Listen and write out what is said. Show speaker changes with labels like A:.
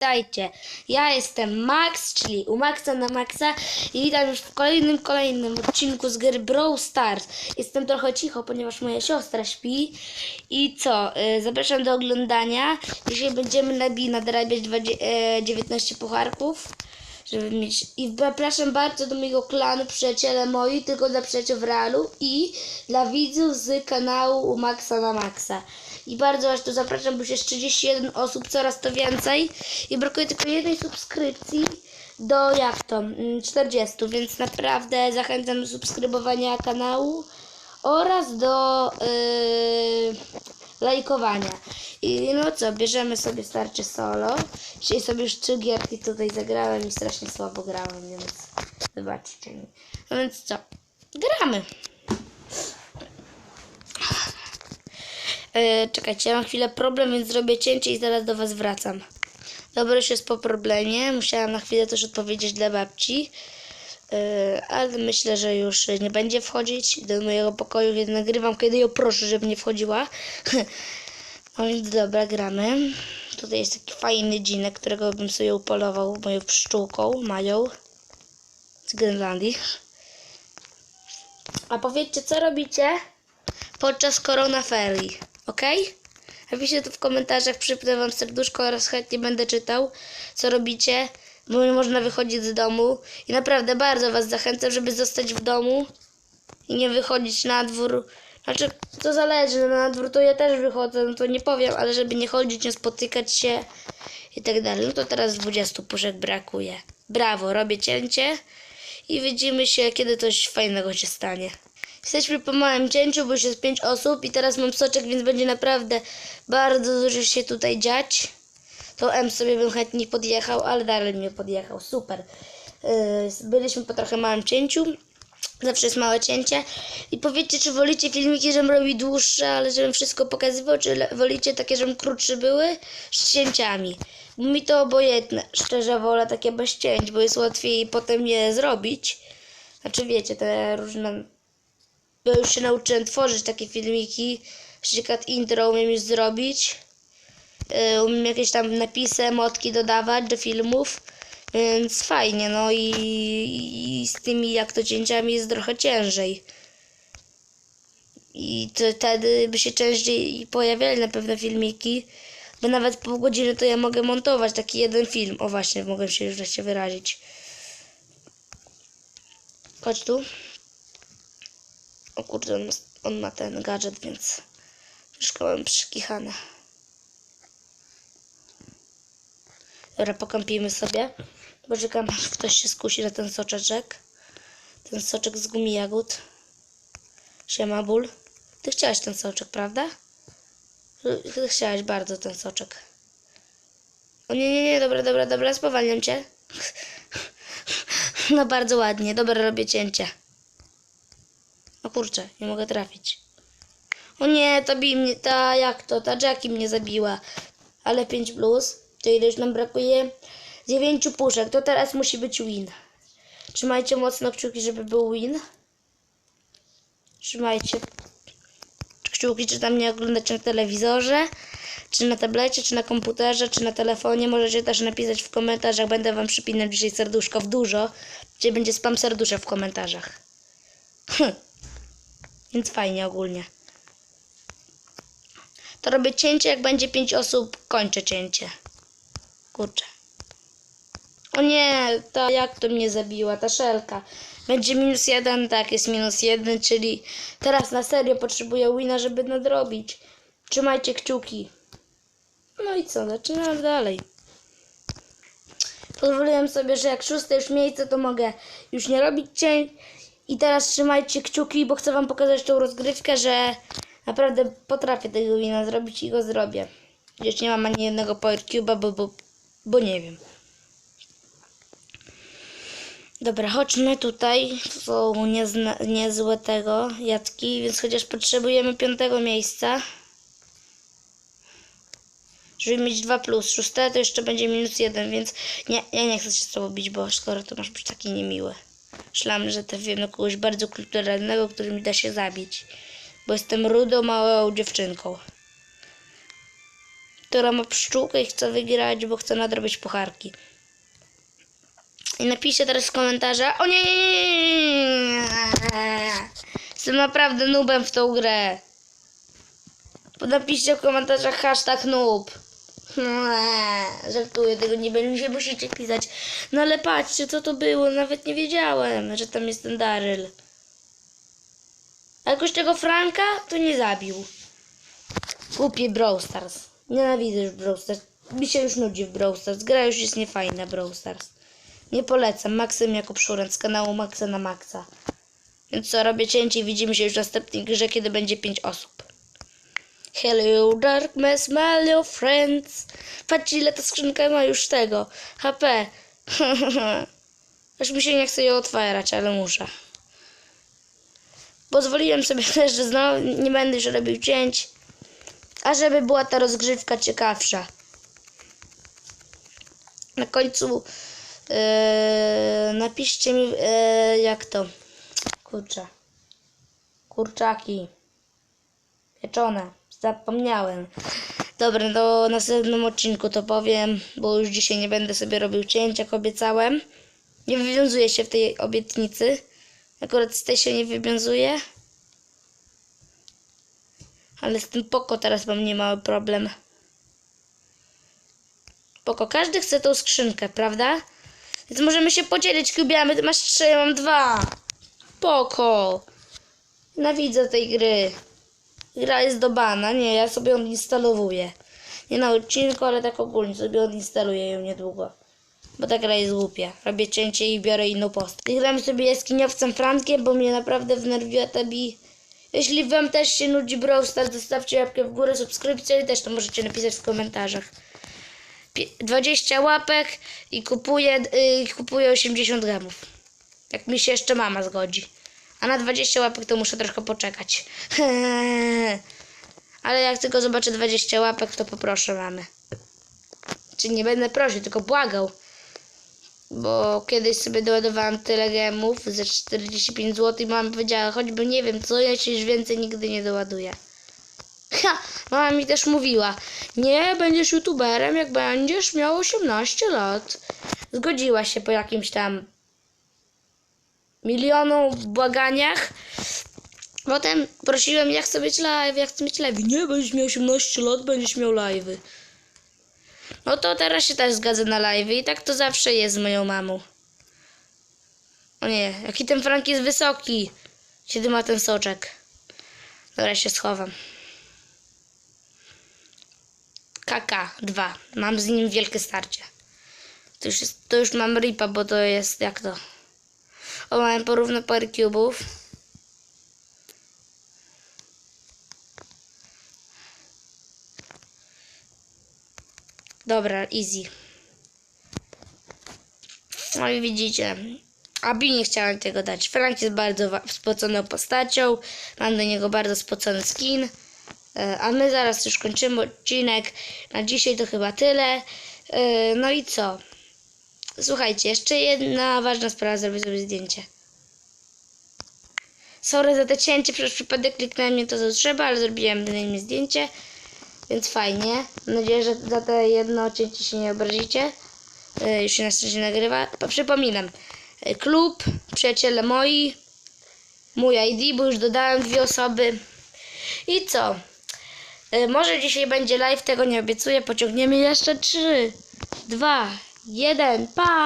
A: Witajcie, ja jestem Max, czyli u Maxa na Maxa i witam już w kolejnym, kolejnym odcinku z gry Brawl Stars. Jestem trochę cicho, ponieważ moja siostra śpi i co, y, zapraszam do oglądania. Dzisiaj będziemy na B nadrabiać 20, e, 19 pucharków, żeby mieć... I zapraszam bardzo do mojego klanu, przyjaciele moi, tylko dla przyjaciół w realu i dla widzów z kanału u Maxa na Maxa. I bardzo Was tu zapraszam, bo już jest 31 osób, coraz to więcej. I brakuje tylko jednej subskrypcji do jak to? mm, 40, więc naprawdę zachęcam do subskrybowania kanału oraz do yy, lajkowania. I no co, bierzemy sobie starcie solo. Dzisiaj sobie już trzy gierki tutaj zagrałem i strasznie słabo grałem, więc wybaczcie mi. No więc co, gramy. E, czekajcie, ja mam chwilę problem, więc zrobię cięcie i zaraz do Was wracam. Dobra, już jest po problemie. Musiałam na chwilę też odpowiedzieć dla babci. E, ale myślę, że już nie będzie wchodzić do mojego pokoju, kiedy nagrywam, kiedy ją proszę, żeby nie wchodziła. no więc dobra, gramy. Tutaj jest taki fajny dzinek, którego bym sobie upolował moją pszczółką, Mają z Grenlandii. A powiedzcie, co robicie podczas koronaferii, ok? Napiszcie to w komentarzach, przypnę wam serduszko oraz chętnie będę czytał, co robicie, bo nie można wychodzić z domu i naprawdę bardzo was zachęcam, żeby zostać w domu i nie wychodzić na dwór. Znaczy, to zależy, no na dwór to ja też wychodzę, no to nie powiem, ale żeby nie chodzić, nie spotykać się i tak dalej. No to teraz 20 puszek brakuje. Brawo, robię cięcie i widzimy się, kiedy coś fajnego się stanie. Jesteśmy po małym cięciu, bo już jest 5 osób i teraz mam soczek, więc będzie naprawdę bardzo dużo się tutaj dziać. To M sobie bym chętnie podjechał, ale dalej mnie podjechał. Super. Yy, byliśmy po trochę małym cięciu. Zawsze jest małe cięcie. I powiedzcie, czy wolicie filmiki, żebym robił dłuższe, ale żebym wszystko pokazywał, czy wolicie takie, żebym krótsze były z cięciami. Mi to obojętne. Szczerze wolę takie bez cięć, bo jest łatwiej potem je zrobić. Znaczy wiecie, te różne bo już się nauczyłem tworzyć takie filmiki. Przykład intro umiem już zrobić. Yy, umiem jakieś tam napisy, emotki dodawać do filmów. Więc fajnie, no i, i z tymi jak to cięciami jest trochę ciężej. I to, wtedy by się częściej pojawiali na pewno filmiki. Bo nawet pół godziny to ja mogę montować taki jeden film. O właśnie, mogę się już wreszcie wyrazić. Chodź tu. O kurde, on on ma ten gadżet, więc troszkę mam przykichane. Dobra, pokampimy sobie. Poczekam, aż ktoś się skusi na ten soczeczek. Ten soczek z gumi jagód. Siema, ból. Ty chciałaś ten soczek, prawda? Ty chciałaś bardzo ten soczek. O nie, nie, nie, dobra, dobra, dobra, spowalniam cię. No bardzo ładnie, dobra, robię cięcie. O kurczę, nie mogę trafić. O nie, ta bi mnie, ta jak to, ta Jackie mnie zabiła. Ale 5 plus, to ile już nam brakuje? 9 puszek, to teraz musi być win. Trzymajcie mocno kciuki, żeby był win. Trzymajcie kciuki, czy tam nie oglądać na telewizorze, czy na tablecie, czy na komputerze, czy na telefonie. Możecie też napisać w komentarzach, będę wam przypinać dzisiaj serduszko w dużo. Gdzie będzie spam serduszek w komentarzach. Hm. Więc fajnie ogólnie. To robię cięcie, jak będzie 5 osób, kończę cięcie. Kurczę. O nie, ta jak to mnie zabiła, ta szelka. Będzie minus jeden, tak, jest minus jeden, czyli teraz na serio potrzebuję wina, żeby nadrobić. Trzymajcie kciuki. No i co, zaczynamy dalej. Pozwoliłem sobie, że jak szóste już miejsce, to mogę już nie robić cień. I teraz trzymajcie kciuki, bo chcę wam pokazać tą rozgrywkę, że naprawdę potrafię tego wina zrobić i go zrobię. Już nie mam ani jednego Power Cube'a, bo, bo, bo nie wiem. Dobra, chodźmy tutaj. Są niezna, niezłe tego jatki, więc chociaż potrzebujemy piątego miejsca. Żeby mieć 2 plus. Szóste to jeszcze będzie minus 1, więc nie, ja nie chcę się z tobą bić, bo skoro to masz być taki niemiły. Myślałam, że trafiłem na kogoś bardzo kulturalnego, który mi da się zabić. Bo jestem rudą, małą dziewczynką. która ma pszczółkę i chce wygrać, bo chce nadrobić pucharki. I napiszcie teraz w komentarzach. O nie. Jestem naprawdę noobem w tą grę. Napiszcie w komentarzach hashtag noob. Nie, Żartuję, tego nie będzie musicie pisać. No ale patrzcie, co to było. Nawet nie wiedziałem, że tam jest ten Daryl. A jakoś tego Franka to nie zabił. Głupie Brawl Stars. Nienawidzę już Brawl Stars. Mi się już nudzi w Brawl Stars. Gra już jest niefajna Brawl Stars. Nie polecam. Maksym Jakub Szurent z kanału Maxa na Maxa. Więc co, robię cięcie i widzimy się już w następnej grze, kiedy będzie 5 osób. Hello darkness, my little friends. Patrzcie ile ta skrzynka ma już tego. HP. Aż mi się nie chce jej otwierać, ale muszę. Pozwoliłem sobie też, że znowu nie będę już robił cięć. A żeby była ta rozgrzewka ciekawsza. Na końcu yy, napiszcie mi yy, jak to. Kurczę. Kurczaki. Pieczone. Zapomniałem. Dobra, to w następnym odcinku to powiem, bo już dzisiaj nie będę sobie robił cięć, jak obiecałem. Nie wywiązuję się w tej obietnicy. Akurat z tej się nie wywiązuję. Ale z tym Poko teraz mam niemały problem. Poko, każdy chce tą skrzynkę, prawda? Więc możemy się podzielić kubiami. Ty masz trzy, ja mam dwa. Poko. Nienawidzę tej gry. Gra jest do bana. Nie, ja sobie ją instalowuję. Nie na odcinku, ale tak ogólnie sobie odinstaluję ją niedługo. Bo ta gra jest głupia. Robię cięcie i biorę inną postać. Gram sobie jaskiniowcem Frankiem, bo mnie naprawdę wnerwiła ta bi. Jeśli wam też się nudzi Brawl Stars, zostawcie łapkę w górę, subskrypcję i też to możecie napisać w komentarzach. Pie- 20 łapek i kupuję, yy, kupuję 80 gramów. Jak mi się jeszcze mama zgodzi. A na 20 łapek to muszę trochę poczekać. Ale jak tylko zobaczę 20 łapek, to poproszę mamy. Czy nie będę prosił, tylko błagał. Bo kiedyś sobie doładowałam tyle gemów za 45 zł i mama powiedziała, choćby nie wiem co, ja ci już więcej nigdy nie doładuję. Ha! Mama mi też mówiła, nie będziesz youtuberem, jak będziesz miał 18 lat. Zgodziła się po jakimś tam milioną błaganiach. Potem prosiłem, jak chcę mieć live, jak chcę mieć live. Nie, będziesz miał 18 lat, będziesz miał live'y. No to teraz się też zgadzę na live i tak to zawsze jest z moją mamą. O nie, jaki ten Frank jest wysoki. Kiedy ma ten soczek. Dobra, się schowam. KK 2. Mam z nim wielkie starcie. To już, jest, to już mam ripa, bo to jest jak to. O, mamy porówno parę cubów. Dobra, easy. No i widzicie, Abi nie chciałem tego dać. Frank jest bardzo spoconą postacią. Mam do niego bardzo spocony skin. E, A my zaraz już kończymy odcinek. Na dzisiaj to chyba tyle. E, No i co? Słuchajcie, jeszcze jedna ważna sprawa, zrobię sobie zdjęcie. Sorry za te cięcie, przez przypadek kliknąłem nie to co trzeba, ale zrobiłem bynajmniej zdjęcie. Więc fajnie. Mam nadzieję, że za te jedno cięcie się nie obrazicie. E, Już się na szczęście nagrywa. Przypominam. e, Klub, przyjaciele moi, mój ID, bo już dodałem dwie osoby. I co? E, Może dzisiaj będzie live, tego nie obiecuję. Pociągniemy jeszcze trzy, dwa, jeden, pa!